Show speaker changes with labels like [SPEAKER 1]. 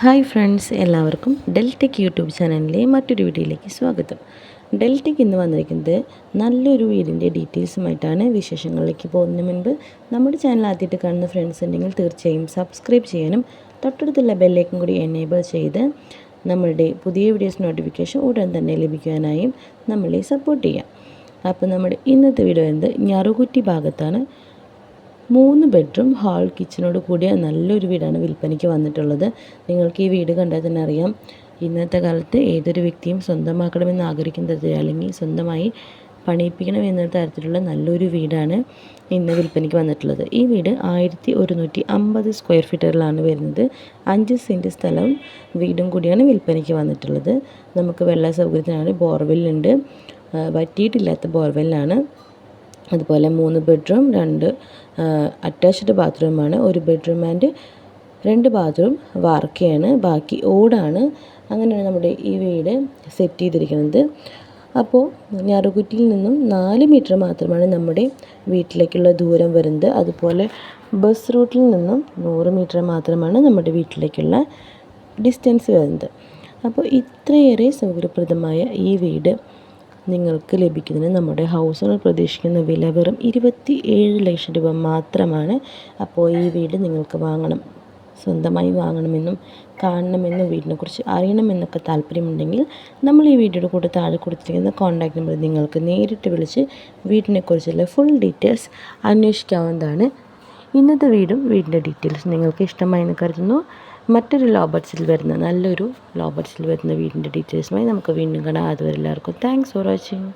[SPEAKER 1] Hi friends എല്ലാവർക്കും Deltech YouTube ചാനലിലെ മറ്റൊരു വീഡിയോയിലേക്ക് സ്വാഗതം. ഡെൽറ്റെക് ഇന്ന് വന്നിരിക്കുന്നത് നല്ലൊരു വീടിന്റെ ഡീറ്റെയിൽസുമായിട്ടാണ് വിശേഷങ്ങളിലേക്ക് പോകുന്നതിന് മുൻപ് നമ്മുടെ ചാനൽ ആദ്യമായിട്ട് കാണുന്ന ഫ്രണ്ട്സ് ഉണ്ടെങ്കിൽ തീർച്ചയായും സബ്സ്ക്രൈബ് ചെയ്യാനും തൊട്ടടുത്തുള്ള ബെല്ലേക്കും കൂടി എനേബിൾ ചെയ്ത് നമ്മളുടെ പുതിയ വീഡിയോസ് നോട്ടിഫിക്കേഷൻ ഉടൻ തന്നെ ലഭിക്കാനായും നമ്മളെ സപ്പോർട്ട് ചെയ്യാം. അപ്പോൾ നമ്മുടെ ഇന്നത്തെ വീഡിയോ എന്ത് ഞറുകുറ്റി ഭാഗത്താണ്. മൂന്ന് ബെഡ്റൂം ഹാൾ കിച്ചനോട് കൂടിയ നല്ലൊരു വീടാണ് വിൽപ്പനയ്ക്ക് വന്നിട്ടുള്ളത്. നിങ്ങൾക്ക് ഈ വീട് കണ്ടാൽ തന്നെ അറിയാം. ഇന്നത്തെ കാലത്ത് ഏതൊരു വ്യക്തിയും സ്വന്തമാക്കണമെന്ന് ആഗ്രഹിക്കുന്ന തരത്തിൽ അല്ലെങ്കിൽ സ്വന്തമായി പണിയിപ്പിക്കണം എന്ന തരത്തിലുള്ള നല്ലൊരു വീടാണ് ഇന്ന് വിൽപ്പനയ്ക്ക് വന്നിട്ടുള്ളത്. ഈ വീട് ആയിരത്തി ഒരുന്നൂറ്റി അമ്പത് സ്ക്വയർ ഫീറ്ററിലാണ് വരുന്നത്. അഞ്ച് സെന്റ് സ്ഥലവും വീടും കൂടിയാണ് വിൽപ്പനയ്ക്ക് വന്നിട്ടുള്ളത്. നമുക്ക് വെള്ള സൗകര്യത്തിനാണ് ബോർവെല്ലുണ്ട് വറ്റിയിട്ടില്ലാത്ത ബോർവെല്ലാണ് അതുപോലെ മൂന്ന് ബെഡ്റൂം രണ്ട് അറ്റാച്ച്ഡ് ബാത്റൂമാണ് ഒരു ബെഡ്റൂം ആൻഡ് രണ്ട് ബാത്റൂം വാർക്കയാണ് ബാക്കി ഓടാണ്. അങ്ങനെയാണ് നമ്മുടെ ഈ വീട് സെറ്റ് ചെയ്തിരിക്കുന്നത്. അപ്പോൾ ഞാറുകുറ്റിയിൽ നിന്നും നാല് മീറ്റർ മാത്രമാണ് നമ്മുടെ വീട്ടിലേക്കുള്ള ദൂരം വരുന്നത്. അതുപോലെ ബസ് റൂട്ടിൽ നിന്നും നൂറ് മീറ്റർ മാത്രമാണ് നമ്മുടെ വീട്ടിലേക്കുള്ള ഡിസ്റ്റൻസ് വരുന്നത്. അപ്പോൾ ഇത്രയേറെ സൗകര്യപ്രദമായ ഈ വീട് നിങ്ങൾക്ക് ലഭിക്കുന്നതിന് നമ്മുടെ ഹൗസ് ഓണർ പ്രതീക്ഷിക്കുന്ന വില വെറും ഇരുപത്തി ഏഴ് ലക്ഷം രൂപ മാത്രമാണ്. അപ്പോൾ ഈ വീട് നിങ്ങൾക്ക് വാങ്ങണം സ്വന്തമായി വാങ്ങണമെന്നും കാണണമെന്നും വീടിനെക്കുറിച്ച് അറിയണമെന്നൊക്കെ താല്പര്യമുണ്ടെങ്കിൽ നമ്മൾ ഈ വീഡിയോയുടെ കൂടെ താഴെ കൊടുത്തിരിക്കുന്ന കോൺടാക്ട് നമ്പർ നിങ്ങൾക്ക് നേരിട്ട് വിളിച്ച് വീടിനെക്കുറിച്ചുള്ള ഫുൾ ഡീറ്റെയിൽസ് അന്വേഷിക്കാവുന്നതാണ്. ഇന്നത്തെ വീടും വീടിന്റെ ഡീറ്റെയിൽസ് നിങ്ങൾക്ക് ഇഷ്ടമായി എന്ന് കരുതുന്നു. മറ്റൊരു ലോ ബഡ്സിൽ വരുന്ന നല്ലൊരു ലോ ബഡ്സിൽ വരുന്ന വീടിന്റെ ഡീറ്റെയിൽസുമായി നമുക്ക് വീണ്ടും കാണാം. അതുവരെ എല്ലാവർക്കും താങ്ക്സ് ഫോർ വാച്ചിങ്